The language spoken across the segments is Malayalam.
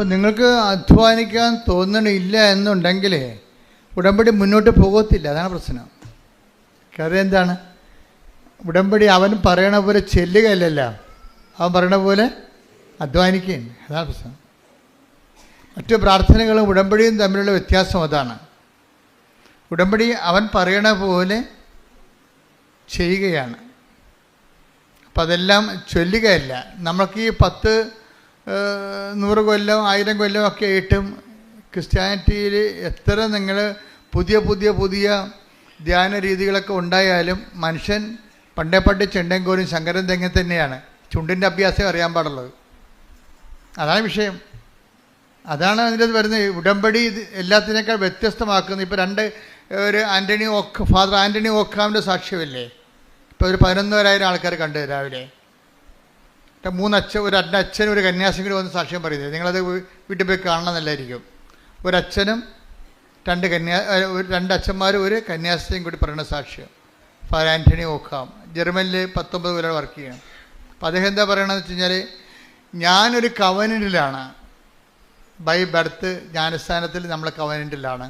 അപ്പോൾ നിങ്ങൾക്ക് അധ്വാനിക്കാൻ തോന്നണില്ല എന്നുണ്ടെങ്കിൽ ഉടമ്പടി മുന്നോട്ട് പോകത്തില്ല. അതാണ് പ്രശ്നം. കാര്യം എന്താണ്? ഉടമ്പടി അവൻ പറയണ പോലെ ചെല്ലുകയല്ലല്ല. അവൻ പറയണ പോലെ അധ്വാനിക്കുകയും അതാണ് പ്രശ്നം. മറ്റു പ്രാർത്ഥനകളും ഉടമ്പടിയും തമ്മിലുള്ള വ്യത്യാസം അതാണ്. ഉടമ്പടി അവൻ പറയണ പോലെ ചെയ്യുകയാണ്. അപ്പം അതെല്ലാം ചൊല്ലുകയല്ല. നമ്മൾക്ക് ഈ പത്ത് നൂറ് കൊല്ലം ആയിരം കൊല്ലം ഒക്കെ ആയിട്ടും ക്രിസ്ത്യാനിറ്റിയിൽ എത്ര നിങ്ങൾ പുതിയ പുതിയ പുതിയ ധ്യാന രീതികളൊക്കെ ഉണ്ടായാലും മനുഷ്യൻ പണ്ടേ പണ്ട് ചെണ്ടൻകോരും ശങ്കരൻ തെങ്ങ തന്നെയാണ്. ചുണ്ടിന്റെ അഭ്യാസം അറിയാൻ പാടുള്ളത്. അതാണ് വിഷയം. അതാണ് അതിന്റെ അത് വരുന്നത്. ഉടമ്പടി എല്ലാത്തിനേക്കാൾ വ്യത്യസ്തമാക്കുന്നത്. ഇപ്പോൾ രണ്ട് ഒരു ആന്റണി ഓക്ക് ഫാദർ ആന്റണി ഓക്കാമിന്റെ സാക്ഷ്യമില്ലേ? ഇപ്പോൾ ഒരു പതിനൊന്നോരായിരം ആൾക്കാർ കണ്ടു രാവിലെ. മൂന്നച്ഛൻ ഒരു അച്ഛനും ഒരു കന്യാസിയും കൂടി വന്ന് സാക്ഷ്യം പറയുന്നത്. നിങ്ങളത് വീട്ടിൽ പോയി കാണണം നല്ലതായിരിക്കും ഒരച്ഛനും രണ്ട് കന്യാ രണ്ട് അച്ഛന്മാരും ഒരു കന്യാസ്ത്രീയും കൂടി പറയുന്ന സാക്ഷ്യം. ഫാർ ആന്റണി ഓക്കാം ജർമ്മനിൽ പത്തൊമ്പത് കൊല്ലം വർക്ക് ചെയ്യണം. അപ്പം അദ്ദേഹം എന്താ പറയണമെന്ന് വെച്ച് കഴിഞ്ഞാൽ ഞാനൊരു കവനന്റിലാണ് ബൈ ബർത്ത് ജ്ഞാനസ്ഥാനത്തിൽ നമ്മൾ കവനന്റിലാണ്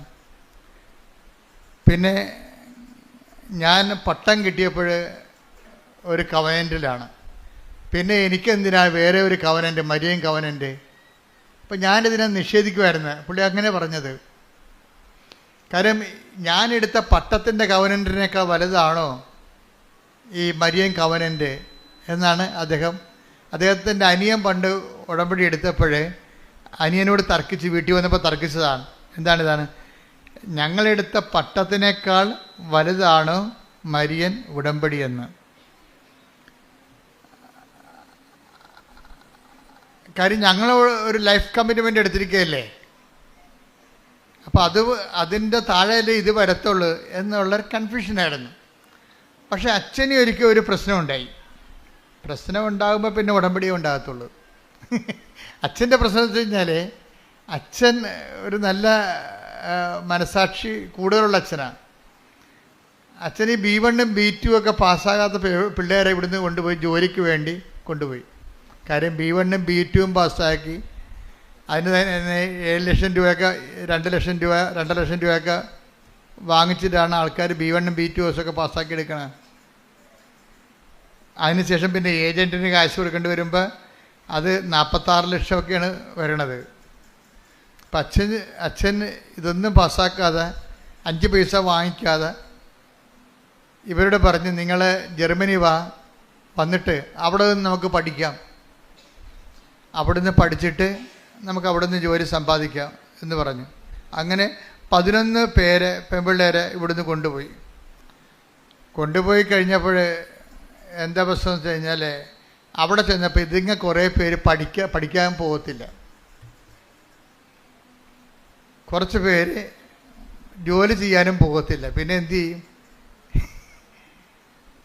പിന്നെ ഞാൻ പട്ടം കിട്ടിയപ്പോൾ ഒരു കവനന്റിലാണ് പിന്നെ എനിക്കെന്തിനാ വേറെ ഒരു കവനന്റെ മരിയൻ കവനന്റെ അപ്പം ഞാനിതിനെ നിഷേധിക്കുമായിരുന്നു പുള്ളി അങ്ങനെ പറഞ്ഞത്. കാര്യം ഞാനെടുത്ത പട്ടത്തിന്റെ കവനന്റിനേക്കാൾ വലുതാണോ ഈ മരിയൻ കവനന്റെ എന്നാണ് അദ്ദേഹം അദ്ദേഹത്തിന്റെ അനിയൻ പണ്ട് ഉടമ്പടി എടുത്തപ്പോഴേ അനിയനോട് തർക്കിച്ച് വീട്ടിൽ വന്നപ്പോൾ തർക്കിച്ചതാണ്. എന്താണ് ഇതാണ്? ഞങ്ങളെടുത്ത പട്ടത്തിനേക്കാൾ വലുതാണ് മരിയൻ ഉടമ്പടി കാര്യം ഞങ്ങൾ ഒരു ലൈഫ് കമ്മിറ്റ്മെന്റ് എടുത്തിരിക്കുകയല്ലേ? അപ്പോൾ അത് അതിന്റെ താഴെയല്ലേ ഇത് വരത്തുള്ളൂ എന്നുള്ളൊരു കൺഫ്യൂഷനായിരുന്നു പക്ഷേ അച്ഛന് ഒരിക്കൽ ഒരു പ്രശ്നമുണ്ടായി പ്രശ്നം ഉണ്ടാകുമ്പോൾ പിന്നെ ഉടമ്പടിയേ ഉണ്ടാകത്തുള്ളൂ. അച്ഛന്റെ പ്രശ്നം വെച്ച് കഴിഞ്ഞാൽ അച്ഛൻ ഒരു നല്ല മനസാക്ഷി കൂടുതലുള്ള അച്ഛനാണ് അച്ഛൻ ഈ ബി വണ്ണും ബി ടു ഒക്കെ പാസ്സാകാത്ത പിള്ളേരെ ഇവിടുന്ന് കൊണ്ടുപോയി ജോലിക്ക് വേണ്ടി കൊണ്ടുപോയി. കാര്യം ബി വണ്ണും ബി ടുവും പാസ്സാക്കി. അതിന് തന്നെ ഏഴ് ലക്ഷം രൂപയൊക്കെ രണ്ട് ലക്ഷം രൂപ രണ്ടര ലക്ഷം രൂപയൊക്കെ വാങ്ങിച്ചിട്ടാണ് ആൾക്കാർ ബി വണ്ണും ബി ടു ഒക്കെ പാസ്സാക്കി എടുക്കണത് അതിനുശേഷം പിന്നെ ഏജന്റിന് കാശ് കൊടുക്കേണ്ടി വരുമ്പോൾ അത് നാൽപ്പത്താറ് ലക്ഷമൊക്കെയാണ് വരണത്. അപ്പം അച്ഛൻ അച്ഛൻ ഇതൊന്നും പാസ്സാക്കാതെ അഞ്ച് പൈസ വാങ്ങിക്കാതെ ഇവരോട് പറഞ്ഞ് നിങ്ങൾ ജർമ്മനി വാ വന്നിട്ട് അവിടെ നിന്ന് നമുക്ക് പഠിക്കാം. അവിടുന്ന് പഠിച്ചിട്ട് നമുക്ക് അവിടുന്ന് ജോലി സമ്പാദിക്കാം എന്ന് പറഞ്ഞു. അങ്ങനെ പതിനൊന്ന് പേരെ പെൺപിള്ളേരെ ഇവിടുന്ന് കൊണ്ടുപോയി. കൊണ്ടുപോയി കഴിഞ്ഞപ്പോൾ എന്താ പ്രശ്നം വെച്ച് കഴിഞ്ഞാൽ അവിടെ ചെന്നപ്പോൾ ഇതിങ്ങ കുറേ പേര് പഠിക്കാൻ പഠിക്കാൻ പോകത്തില്ല. കുറച്ച് പേര് ജോലി ചെയ്യാനും പോകത്തില്ല. പിന്നെ എന്തു ചെയ്യും?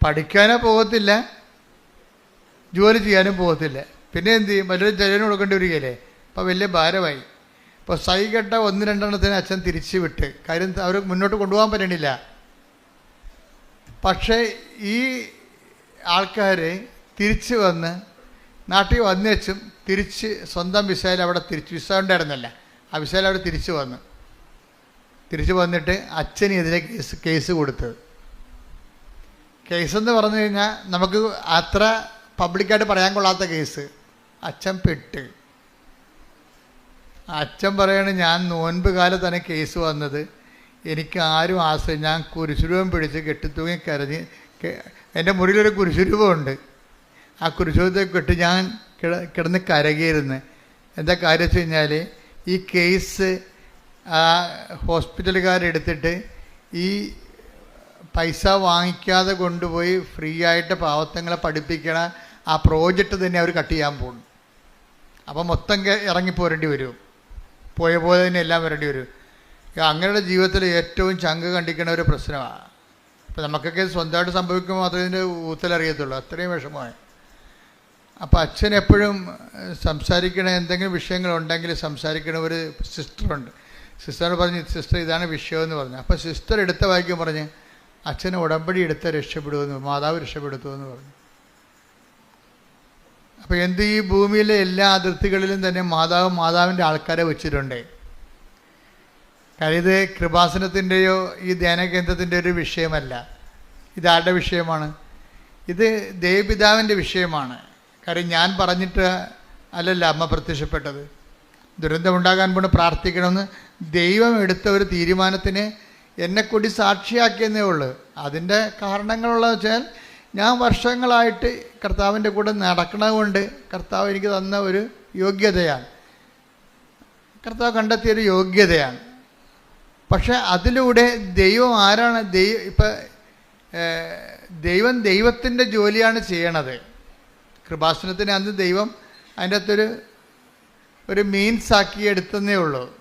പഠിക്കാനോ പോകത്തില്ല. ജോലി ചെയ്യാനും പോകത്തില്ല. പിന്നെ എന്ത് ചെയ്യും? വലിയൊരു ചെലവിന് കൊടുക്കേണ്ടി വരികയല്ലേ? അപ്പോൾ വലിയ ഭാരമായി. ഇപ്പോൾ സൈകെട്ട ഒന്ന് രണ്ടെണ്ണത്തിന് അച്ഛൻ തിരിച്ചു വിട്ട്. കാര്യം അവർ മുന്നോട്ട് കൊണ്ടുപോകാൻ പറ്റണില്ല. പക്ഷേ ഈ ആൾക്കാർ തിരിച്ച് വന്ന് നാട്ടിൽ വന്നേച്ചും തിരിച്ച് സ്വന്തം വിസയിൽ അവിടെ തിരിച്ച്. വിസ ഉണ്ടായിരുന്നല്ല. ആ വിസയിൽ അവിടെ തിരിച്ചു വന്നു. തിരിച്ചു വന്നിട്ട് അച്ഛനെതിരെ കേസ് കേസ് കൊടുത്തത്. കേസെന്ന് പറഞ്ഞു കഴിഞ്ഞാൽ നമുക്ക് അത്ര പബ്ലിക്കായിട്ട് പറയാൻ കൊള്ളാത്ത കേസ്. അച്ഛൻ പെട്ട്. അച്ഛൻ പറയാണ് ഞാൻ നോൻപ് തന്നെ കേസ് വന്നത്. എനിക്ക് ആരും ആശ്രയം ഞാൻ കുരിശുരൂപം പിടിച്ച് കെട്ടിത്തൂങ്ങി കരഞ്ഞ് എന്റെ മുറിയിലൊരു കുരിശുരൂപമുണ്ട്. ആ കുരിശുരൂപത്തെ കെട്ടി ഞാൻ കിട കിടന്ന് കരകിയിരുന്ന് എന്താ കാര്യം വെച്ച് കഴിഞ്ഞാൽ ഈ കേസ് ആ ഹോസ്പിറ്റലുകാരെടുത്തിട്ട് ഈ പൈസ വാങ്ങിക്കാതെ കൊണ്ടുപോയി ഫ്രീ ആയിട്ട് പാവത്തങ്ങളെ പഠിപ്പിക്കണ ആ പ്രോജക്റ്റ് തന്നെ അവർ കട്ട് ചെയ്യാൻ പോകുന്നു അപ്പം മൊത്തം ഇറങ്ങി ഇറങ്ങിപ്പോരേണ്ടി വരും. പോയ പോലെ തന്നെ എല്ലാം വരേണ്ടി വരും. അങ്ങനെയുള്ള ജീവിതത്തിൽ ഏറ്റവും ചങ്ക് കണ്ടിക്കുന്ന ഒരു പ്രശ്നമാണ് അപ്പം നമുക്കൊക്കെ സ്വന്തമായിട്ട് സംഭവിക്കുമ്പോൾ മാത്രമേ ഇതിന്റെ ഊത്തലറിയത്തുള്ളൂ അത്രയും വിഷമമായി അപ്പോൾ അച്ഛൻ എപ്പോഴും സംസാരിക്കണ എന്തെങ്കിലും വിഷയങ്ങളുണ്ടെങ്കിൽ സംസാരിക്കണ ഒരു സിസ്റ്ററുണ്ട്. സിസ്റ്റർ പറഞ്ഞ് സിസ്റ്റർ ഇതാണ് വിഷയം എന്ന് പറഞ്ഞു. അപ്പോൾ സിസ്റ്റർ എടുത്ത വായിക്കും പറഞ്ഞ് അച്ഛന് ഉടമ്പടി എടുത്ത രക്ഷപ്പെടുമെന്ന് മാതാവ് രക്ഷപ്പെടുത്തുമെന്ന് പറഞ്ഞു. അപ്പോൾ എന്ത് ഈ ഭൂമിയിലെ എല്ലാ അതിർത്തികളിലും തന്നെ മാതാവ് മാതാവിന്റെ ആൾക്കാരെ വെച്ചിട്ടുണ്ട്. കാര്യം കൃപാസനത്തിന്റെയോ ഈ ധ്യാനകേന്ദ്രത്തിന്റെ ഒരു വിഷയമല്ല. ഇതാരുടെ വിഷയമാണ്? ഇത് ദേവപിതാവിന്റെ വിഷയമാണ്. കാര്യം ഞാൻ പറഞ്ഞിട്ട് അല്ലല്ല അമ്മ പ്രത്യക്ഷപ്പെട്ടത്. ദുരന്തമുണ്ടാകാൻ പോണ് പ്രാർത്ഥിക്കണമെന്ന് ദൈവം എടുത്ത ഒരു തീരുമാനത്തിന് എന്നെ കൂടി സാക്ഷിയാക്കിയെന്നേ ഉള്ളൂ. അതിന്റെ കാരണങ്ങളുള്ളതെന്ന് വെച്ചാൽ ഞാൻ വർഷങ്ങളായിട്ട് കർത്താവിന്റെ കൂടെ നടക്കണതുകൊണ്ട് കർത്താവ് എനിക്ക് തന്ന ഒരു യോഗ്യതയാണ്. കർത്താവ് കണ്ടെത്തിയൊരു യോഗ്യതയാണ്. പക്ഷെ അതിലൂടെ ദൈവം ആരാണ്? ദൈവം ഇപ്പം ദൈവം ദൈവത്തിന്റെ ജോലിയാണ് ചെയ്യണത്. കൃപാസനത്തിന് അന്ന് ദൈവം അതിന്റെ അകത്തൊരു ഒരു മീൻസ് ആക്കി എടുത്തതേ ഉള്ളൂ.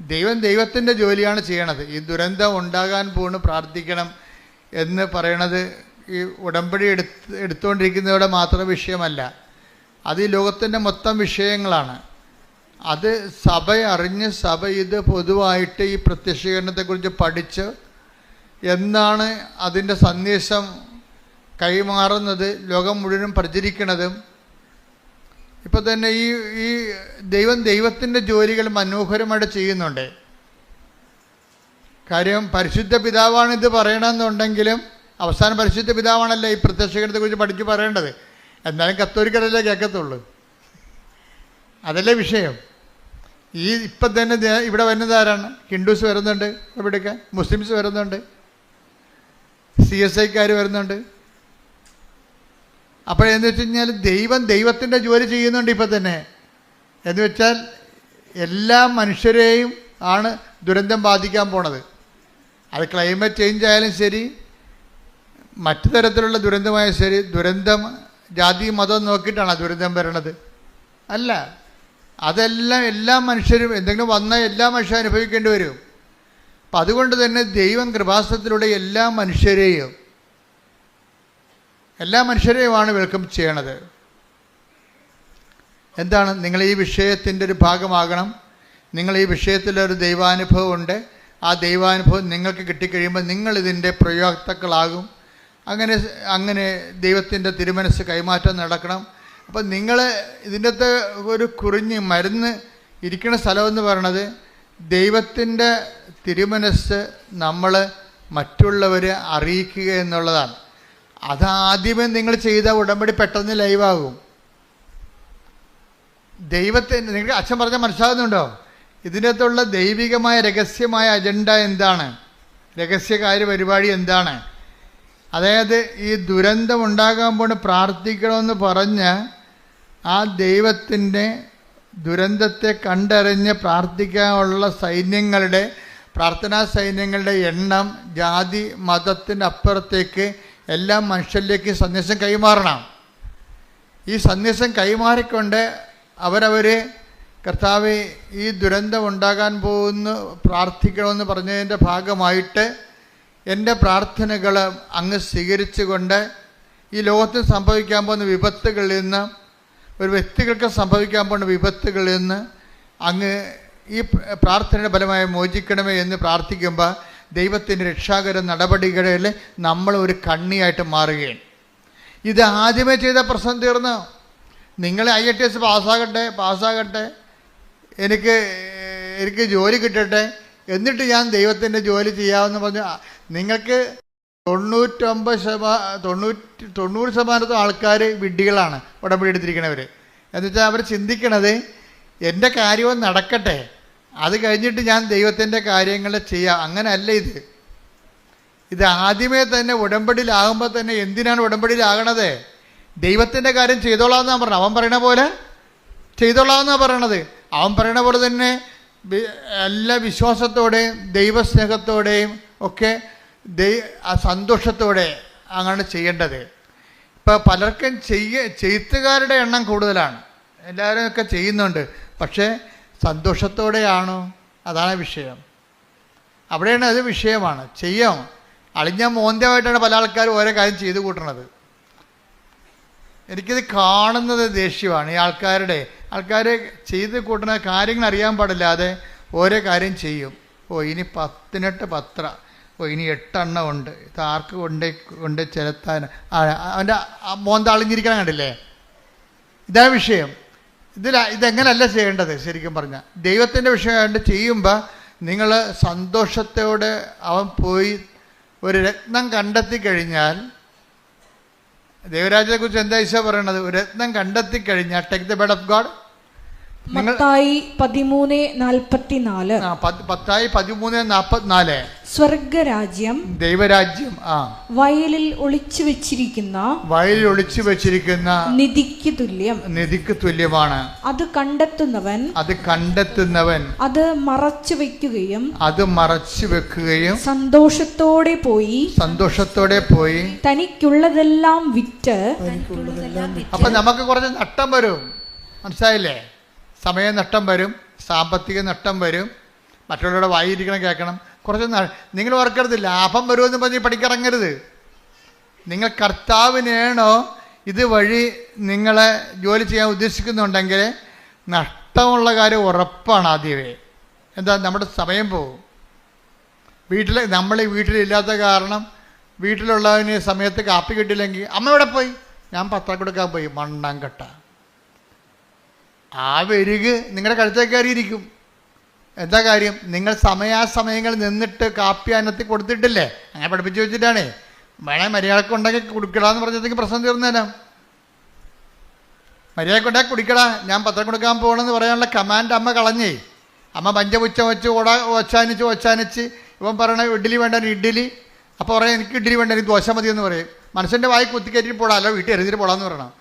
ദൈവം ദൈവത്തിന്റെ ജോലിയാണ് ചെയ്യണത്. ഈ ദുരന്തം ഉണ്ടാകാൻ പോണ് പ്രാർത്ഥിക്കണം. എന്ന് പറയണത് ഈ ഉടമ്പടി എടുത്ത് എടുത്തുകൊണ്ടിരിക്കുന്നവരുടെ മാത്രം വിഷയമല്ല. അത് ഈ ലോകത്തിന്റെ മൊത്തം വിഷയങ്ങളാണ്. അത് സഭ അറിഞ്ഞ് സഭ ഇത് പൊതുവായിട്ട് ഈ പ്രത്യക്ഷീകരണത്തെക്കുറിച്ച് പഠിച്ച് എന്നാണ് അതിന്റെ സന്ദേശം കൈമാറുന്നത് ലോകം മുഴുവനും പ്രചരിക്കണതും. ഇപ്പം തന്നെ ഈ ഈ ദൈവം ദൈവത്തിന്റെ ജോലികൾ മനോഹരമായിട്ട് ചെയ്യുന്നുണ്ട്. കാര്യം പരിശുദ്ധ പിതാവാണ് ഇത് പറയണമെന്നുണ്ടെങ്കിലും അവസാനം പരിശുദ്ധ പിതാവാണല്ലോ ഈ പ്രത്യക്ഷീകരണത്തെക്കുറിച്ച് പഠിച്ച് പറയേണ്ടത്. എന്നാലും കത്തോലിക്കരല്ലേ കേൾക്കത്തുള്ളൂ. അതല്ലേ വിഷയം. ഈ ഇപ്പം തന്നെ ഇവിടെ വരുന്നത് ആരാണ്? ഹിന്ദുസ് വരുന്നുണ്ട് എവിടെയൊക്കെ മുസ്ലിംസ് വരുന്നുണ്ട്. സി എസ് ഐക്കാർ വരുന്നുണ്ട്. അപ്പോഴെന്ന് വെച്ച് കഴിഞ്ഞാൽ ദൈവം ദൈവത്തിന്റെ ജോലി ചെയ്യുന്നുണ്ട് ഇപ്പം തന്നെ. എന്ന് വെച്ചാൽ എല്ലാ മനുഷ്യരെയും ആണ് ദുരന്തം ബാധിക്കാൻ പോണത്. അത് ക്ലൈമറ്റ് ചേഞ്ച് ആയാലും ശരി മറ്റു തരത്തിലുള്ള ദുരന്തമായാലും ശരി ദുരന്തം ജാതി മതം നോക്കിയിട്ടാണ് ദുരന്തം വരണത്. അല്ല അതെല്ലാം എല്ലാ മനുഷ്യരും എന്തെങ്കിലും വന്ന എല്ലാ മനുഷ്യരും അനുഭവിക്കേണ്ടി വരും. അപ്പം അതുകൊണ്ട് തന്നെ ദൈവം കൃപാസനത്തിലൂടെ എല്ലാ മനുഷ്യരെയും എല്ലാ മനുഷ്യരെയുമാണ് വെൽക്കം ചെയ്യണത്. എന്താണ് നിങ്ങൾ ഈ വിഷയത്തിന്റെ ഒരു ഭാഗമാകണം. നിങ്ങൾ ഈ വിഷയത്തിലൊരു ദൈവാനുഭവം ഉണ്ട് ആ ദൈവാനുഭവം നിങ്ങൾക്ക് കിട്ടിക്കഴിയുമ്പോൾ നിങ്ങളിതിന്റെ പ്രയോക്താക്കളാകും. അങ്ങനെ അങ്ങനെ ദൈവത്തിന്റെ തിരുമനസ് കൈമാറ്റം നടക്കണം. അപ്പം നിങ്ങൾ ഇതിന്റെ അകത്ത് ഒരു കുറിഞ്ഞ് മരുന്ന് ഇരിക്കുന്ന സ്ഥലമെന്ന് പറയണത് ദൈവത്തിന്റെ തിരുമനസ് നമ്മൾ മറ്റുള്ളവരെ അറിയിക്കുക എന്നുള്ളതാണ്. അതാദ്യമേ നിങ്ങൾ ചെയ്ത ഉടമ്പടി പെട്ടെന്ന് ലൈവാകും. ദൈവത്തെ നിങ്ങൾക്ക് അച്ഛൻ പറഞ്ഞാൽ മനസ്സിലാകുന്നുണ്ടോ? ഇതിനകത്തുള്ള ദൈവികമായ രഹസ്യമായ അജണ്ട എന്താണ്? രഹസ്യകാര്യ പരിപാടി എന്താണ്? അതായത് ഈ ദുരന്തം ഉണ്ടാകാൻ പോണ് പ്രാർത്ഥിക്കണമെന്ന് പറഞ്ഞ് ആ ദൈവത്തിന്റെ ദുരന്തത്തെ കണ്ടറിഞ്ഞ് പ്രാർത്ഥിക്കാനുള്ള സൈന്യങ്ങളുടെ പ്രാർത്ഥനാ സൈന്യങ്ങളുടെ എണ്ണം ജാതി മതത്തിന്റെ അപ്പുറത്തേക്ക് എല്ലാ മനുഷ്യരിലേക്ക് സന്ദേശം കൈമാറണം. ഈ സന്ദേശം കൈമാറിക്കൊണ്ട് അവരവർ കർത്താവ് ഈ ദുരന്തം ഉണ്ടാകാൻ പോകുന്ന പ്രാർത്ഥിക്കണമെന്ന് പറഞ്ഞതിന്റെ ഭാഗമായിട്ട് എന്റെ പ്രാർത്ഥനകൾ അങ്ങ് സ്വീകരിച്ചുകൊണ്ട് ഈ ലോകത്ത് സംഭവിക്കാൻ പോകുന്ന വിപത്തുകളിൽ നിന്ന് ഒരു വ്യക്തികൾക്ക് സംഭവിക്കാൻ പോകുന്ന വിപത്തുകളിൽ നിന്ന് അങ്ങ് ഈ പ്രാർത്ഥനയുടെ ഫലമായി മോചിക്കണമേ എന്ന് പ്രാർത്ഥിക്കുമ്പോൾ ദൈവത്തിന്റെ രക്ഷാകര നടപടികളിൽ നമ്മൾ ഒരു കണ്ണിയായിട്ട് മാറുകയാണ്. ഇത് ആദ്യമേ ചെയ്ത പ്രശ്നം തീർന്നു. നിങ്ങൾ ഐ എ ടി എസ് പാസ്സാകട്ടെ പാസ്സാകട്ടെ. എനിക്ക് എനിക്ക് ജോലി കിട്ടട്ടെ? എന്നിട്ട് ഞാൻ ദൈവത്തിന്റെ ജോലി ചെയ്യാമെന്ന് പറഞ്ഞു. നിങ്ങൾക്ക് തൊണ്ണൂറ്റൊമ്പത് ശതമാ തൊണ്ണൂറ്റി തൊണ്ണൂറ് ശതമാനത്തോ ആൾക്കാർ വിഡ്ഢികളാണ് ഉടമ്പടി എടുത്തിരിക്കണവർ എന്നുവെച്ചാൽ അവർ ചിന്തിക്കണത് എന്റെ കാര്യവും നടക്കട്ടെ. അത് കഴിഞ്ഞിട്ട് ഞാൻ ദൈവത്തിന്റെ കാര്യങ്ങൾ ചെയ്യാം. അങ്ങനെയല്ല ഇത്. ഇത് ആദ്യമേ തന്നെ ഉടമ്പടിയിലാകുമ്പോൾ തന്നെ എന്തിനാണ് ഉടമ്പടിയിലാകണത്? ദൈവത്തിന്റെ കാര്യം ചെയ്തോളാം എന്നാണ് പറഞ്ഞത്. അവൻ പറയണ പോലെ ചെയ്തോളാം എന്നാണ് പറയണത്. അവൻ പറയണ പോലെ തന്നെ എല്ലാ വിശ്വാസത്തോടെയും ദൈവസ്നേഹത്തോടെയും ഒക്കെ ദൈ സന്തോഷത്തോടെ അങ്ങനെ ചെയ്യേണ്ടത്. ഇപ്പോൾ പലർക്കും ചെയ്യ ചെയ്ത്തുകാരുടെ എണ്ണം കൂടുതലാണ്. എല്ലാവരും ഒക്കെ ചെയ്യുന്നുണ്ട്. പക്ഷേ സന്തോഷത്തോടെയാണോ? അതാണ് വിഷയം. അവിടെയാണ് അത് വിഷയമാണ്. ചെയ്യാം. അളിഞ്ഞ മോന്തിയമായിട്ടാണ് പല ആൾക്കാരും ഓരോ കാര്യം ചെയ്തു കൂട്ടണത്. എനിക്കിത് കാണുന്നത് ദേഷ്യമാണ്. ഈ ആൾക്കാരുടെ ആൾക്കാർ ചെയ്ത് കൂട്ടുന്ന കാര്യങ്ങൾ അറിയാൻ പാടില്ലാതെ ഓരോ കാര്യം ചെയ്യും. ഓ ഇനി പത്തിനെട്ട് പത്ര. ഓ ഇനി എട്ടെണ്ണം ഉണ്ട്. ഇത് ആർക്ക് കൊണ്ട് കൊണ്ട് ചെലുത്താൻ? അവന്റെ മോന്താളിഞ്ഞിരിക്കണം കണ്ടില്ലേ? ഇതാ വിഷയം. ഇതിൽ ഇതെങ്ങനല്ല ചെയ്യേണ്ടത്? ശരിക്കും പറഞ്ഞാൽ ദൈവത്തിന്റെ വിഷയമായിട്ട് ചെയ്യുമ്പോൾ നിങ്ങൾ സന്തോഷത്തോടെ അവൻ പോയി ഒരു രത്നം കണ്ടെത്തി കഴിഞ്ഞാൽ ദൈവരാജ്യത്തെക്കുറിച്ച് എന്താ ഈശോ പറയണത്? ഒരു രത്നം കണ്ടെത്തി കഴിഞ്ഞാൽ take the bed of God Mathai പതിമൂന്ന് നാൽപ്പത്തിനാല്. ആ, പത്ത് പത്തായി പതിമൂന്ന് നാൽപ്പത്തിനാല്. സ്വർഗരാജ്യം ദൈവരാജ്യം ആ. വയലിൽ ഒളിച്ചു വെച്ചിരിക്കുന്ന വയലിൽ ഒളിച്ചു വെച്ചിരിക്കുന്ന നിധിക്ക് തുല്യം. നിധിക്ക് തുല്യമാണ്. അത് കണ്ടെത്തുന്നവൻ അത് കണ്ടെത്തുന്നവൻ. അത് മറച്ചു വെക്കുകയും അത് മറച്ചു വെക്കുകയും സന്തോഷത്തോടെ പോയി സന്തോഷത്തോടെ പോയി തനിക്കുള്ളതെല്ലാം വിറ്റ് അപ്പൊ നമുക്ക് കുറച്ച് നട്ടം വരും. മനസ്സിലായില്ലേ? സമയ നഷ്ടം വരും സാമ്പത്തിക നഷ്ടം വരും മറ്റുള്ളവരുടെ വായിരിക്കണം കേൾക്കണം. കുറച്ച് നിങ്ങൾ ഓർക്കരുത് ലാഭം വരുമെന്ന് പറഞ്ഞ് പഠിക്കിറങ്ങരുത് നിങ്ങൾ കർത്താവിനേണോ ഇത് വഴി നിങ്ങളെ ജോലി ചെയ്യാൻ ഉദ്ദേശിക്കുന്നുണ്ടെങ്കിൽ നഷ്ടമുള്ള കാര്യം ഉറപ്പാണ് ആദ്യമേ. എന്താ? നമ്മുടെ സമയം പോകും. വീട്ടിൽ നമ്മൾ വീട്ടിലില്ലാത്ത കാരണം വീട്ടിലുള്ളവന് സമയത്ത് കാപ്പി കിട്ടിയില്ലെങ്കിൽ അമ്മ എവിടെ പോയി? ഞാൻ പത്രം കൊടുക്കാൻ പോയി മണ്ണാങ്കട്ട. കെട്ട ആ വെരുക് നിങ്ങളുടെ കഴുത്തേക്ക് കയറിയിരിക്കും. എന്താ കാര്യം? നിങ്ങൾ സമയാസമയങ്ങൾ നിന്നിട്ട് കാപ്പി അനത്തി കൊടുത്തിട്ടില്ലേ? അങ്ങനെ പഠിപ്പിച്ച് വെച്ചിട്ടാണേ. വേണേ മര്യാദയ്ക്ക് ഉണ്ടാക്കി കുടിക്കടാന്ന് പറഞ്ഞതെങ്കിൽ പ്രശ്നം തീർന്നേനാ. മര്യാദയ്ക്ക് ഉണ്ടാക്കി കുടിക്കടാ. ഞാൻ പത്രം കൊടുക്കാൻ പോകണമെന്ന് പറയാനുള്ള കമാൻഡ് അമ്മ കളഞ്ഞേ. അമ്മ പഞ്ചപുച്ച വെച്ച് ഓട ഒച്ചാനിച്ച് ഒച്ചാനിച്ച്. ഇവൻ പറയണ ഇഡ്ഡലി വേണ്ട ഇഡ്ഡലി. അപ്പോൾ പറയാം എനിക്ക് ഇഡ്ഡലി വേണ്ട എനിക്ക് ദോശ മതി എന്ന് പറയും മനുഷ്യന്റെ വായി കുത്തിക്കയറ്റി പോടാ അല്ല വീട്ടിൽ എറിഞ്ഞിട്ട് പോടാന്ന് പറയണം.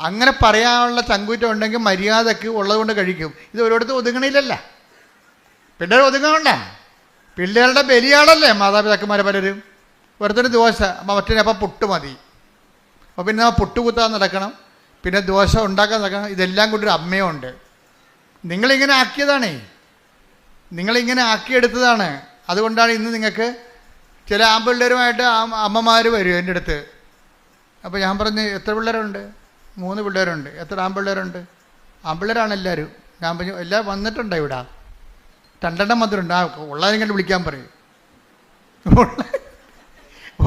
അങ്ങനെ പറയാനുള്ള ചങ്കൂറ്റം ഉണ്ടെങ്കിൽ മര്യാദയ്ക്ക് ഉള്ളത് കൊണ്ട് കഴിക്കും. ഇത് ഒരിടത്തും ഒതുങ്ങണില്ലല്ല പിള്ളേർ ഒതുങ്ങണ്ട പിള്ളേരുടെ ബലിയാളല്ലേ മാതാപിതാക്കന്മാരെ പലരും. ഒരുത്തന് ദോശ മറ്റേ അപ്പം പുട്ട് മതി. അപ്പോൾ പിന്നെ പുട്ട് കുത്താൻ നടക്കണം. പിന്നെ ദോശ ഉണ്ടാക്കാൻ നടക്കണം. ഇതെല്ലാം കൂടി ഒരു അമ്മയുണ്ട്. നിങ്ങളിങ്ങനെ ആക്കിയതാണേ. നിങ്ങളിങ്ങനെ ആക്കിയെടുത്തതാണ്. അതുകൊണ്ടാണ് ഇന്ന് നിങ്ങൾക്ക് ചില ആമ്പിള്ളേരുമായിട്ട് അമ്മമാർ വരും എന്റെ അടുത്ത്. അപ്പോൾ ഞാൻ പറഞ്ഞ് എത്ര പിള്ളേരുണ്ട്? മൂന്ന് പിള്ളേരുണ്ട്. എത്ര ആൺപിള്ളേരുണ്ട്? ആൺപിള്ളേരാണ് എല്ലാവരും. ഞാൻ പറഞ്ഞു എല്ലാം വന്നിട്ടുണ്ട് ഇവിടെ? രണ്ടെണ്ണം വന്നിട്ടുണ്ട്. ആ ഉള്ളതിനെ കണ്ട് വിളിക്കാൻ പറയും.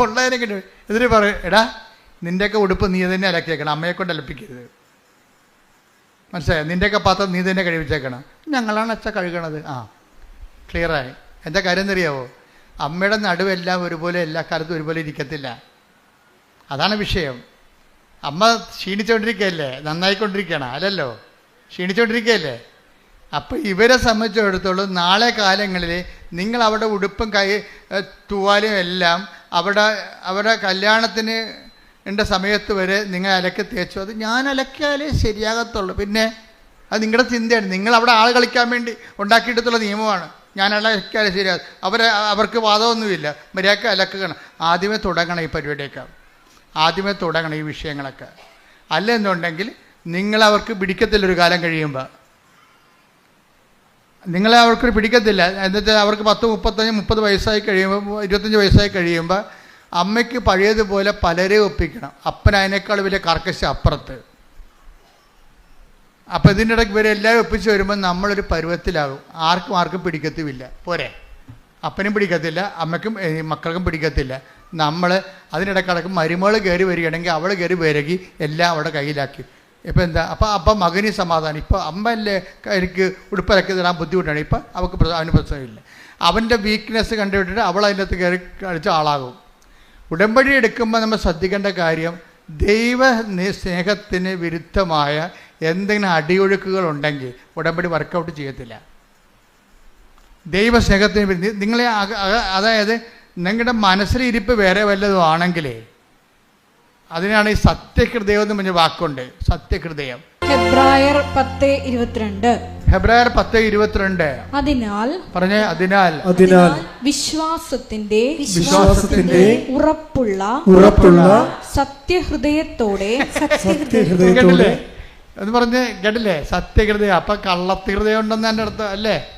ഉള്ളതിനെ കണ്ട് എന്നിട്ട് പറയും എടാ നിന്റെയൊക്കെ ഉടുപ്പ് നീ തന്നെ അലക്കിയേക്കണം. അമ്മയെ കൊണ്ട് അലപ്പിക്കരുത്. മനസ്സിലായോ? നിന്റെയൊക്കെ പാത്രം നീ തന്നെ കഴിവിച്ചേക്കണം ഞങ്ങളാണ് അച്ഛ കഴുകണത്. ആ ക്ലിയറായി. എന്താ കാര്യം എന്നറിയാവോ? അമ്മയുടെ നടുവെല്ലാം ഒരുപോലെ എല്ലാ കാലത്തും ഒരുപോലെ ഇരിക്കത്തില്ല. അതാണ് വിഷയം. അമ്മ ക്ഷീണിച്ചുകൊണ്ടിരിക്കുകയല്ലേ നന്നായിക്കൊണ്ടിരിക്കുകയാണ് അല്ലല്ലോ? ക്ഷീണിച്ചുകൊണ്ടിരിക്കുകയല്ലേ അപ്പോൾ ഇവരെ സംബന്ധിച്ചിടത്തോളം നാളെ കാലങ്ങളിൽ നിങ്ങൾ അവിടെ ഉടുപ്പും കൈ തൂവാലും എല്ലാം അവിടെ അവരുടെ കല്യാണത്തിന് എന്റെ സമയത്ത് വരെ നിങ്ങൾ അലക്കി തേച്ചു. അത് ഞാൻ അലക്കിയാലേ ശരിയാകത്തുള്ളൂ. പിന്നെ അത് നിങ്ങളുടെ ചിന്തയാണ്. നിങ്ങൾ അവിടെ ആൾ കളിക്കാൻ വേണ്ടി ഉണ്ടാക്കിയിട്ടുള്ള നിയമമാണ്. ഞാൻ അലക്കിയാലേ ശരിയാകും അവരെ അവർക്ക് വാദമൊന്നുമില്ല. മര്യാദയ്ക്ക് അലക്കണം ആദ്യമേ തുടങ്ങണം ഈ പരിപാടിയൊക്കെ. ആദ്യമേ തുടങ്ങണം ഈ വിഷയങ്ങളൊക്കെ. അല്ലെന്നുണ്ടെങ്കിൽ നിങ്ങളവർക്ക് പിടിക്കത്തില്ല ഒരു കാലം കഴിയുമ്പോൾ നിങ്ങളെ അവർക്ക് പിടിക്കത്തില്ല. എന്നിട്ട് അവർക്ക് പത്ത് മുപ്പത്തഞ്ച് മുപ്പത് വയസ്സായി കഴിയുമ്പോൾ ഇരുപത്തഞ്ച് വയസ്സായി കഴിയുമ്പോൾ അമ്മയ്ക്ക് പഴയതുപോലെ പലരെ ഒപ്പിക്കണം. അപ്പൻ അതിനേക്കാൾ വലിയ കർക്കശ അപ്പുറത്ത്. അപ്പം ഇതിന്റെ ഇടയ്ക്ക് ഇവരെ എല്ലാവരും ഒപ്പിച്ച് വരുമ്പോൾ നമ്മളൊരു പരുവത്തിലാകും. ആർക്കും ആർക്കും പിടിക്കത്തുമില്ല പോരെ. അപ്പനും പിടിക്കത്തില്ല അമ്മയ്ക്കും മക്കൾക്കും പിടിക്കത്തില്ല. നമ്മൾ അതിനിടക്കിടക്ക് മരുമകൾ കയറി വരികയാണെങ്കിൽ അവൾ കയറി വരകി എല്ലാം അവിടെ കയ്യിലാക്കി. ഇപ്പം എന്താ? അപ്പം അപ്പം മകന് സമാധാനം. ഇപ്പം അമ്മയല്ലേ എനിക്ക് ഉടുപ്പിലൊക്കെ തരാൻ ബുദ്ധിമുട്ടാണ്. ഇപ്പം അവൾക്ക് അവന് പ്രശ്നമില്ല. അവന്റെ വീക്ക്നെസ് കണ്ടുപിട്ടിട്ട് അവൾ അതിനകത്ത് കയറി കളിച്ച ആളാകും. ഉടമ്പടി എടുക്കുമ്പോൾ നമ്മൾ ശ്രദ്ധിക്കേണ്ട കാര്യം ദൈവ സ്നേഹത്തിന് വിരുദ്ധമായ എന്തെങ്കിലും അടിയൊഴുക്കുകൾ ഉണ്ടെങ്കിൽ ഉടമ്പടി വർക്കൗട്ട് ചെയ്യത്തില്ല. ദൈവ സ്നേഹത്തിന് വിരുദ്ധ നിങ്ങളെ അതായത് നിങ്ങളുടെ മനസ്സിലിരിപ്പ് വേറെ വല്ലതും ആണെങ്കിലേ അതിനാണ് ഈ സത്യഹൃദയം എന്ന് പറഞ്ഞ വാക്കുണ്ട് സത്യഹൃദയം. ഹെബ്രായർ പത്ത് ഇരുപത്തിരണ്ട്. ഫെബ്രുവരി പത്ത് ഇരുപത്തിരണ്ട്. അതിനാൽ പറഞ്ഞ അതിനാൽ. അതിനാൽ വിശ്വാസത്തിന്റെ വിശ്വാസത്തിന്റെ ഉറപ്പുള്ള ഉറപ്പുള്ള സത്യഹൃദയത്തോടെ സത്യഹൃദയത്തോടെ കേട്ടില്ലേ? എന്ന് പറഞ്ഞ് കേട്ടില്ലേ? സത്യഹൃദയം. അപ്പൊ കള്ളത്തിഹൃദയം ഉണ്ടെന്ന് എന്റെ അടുത്ത് അല്ലേ?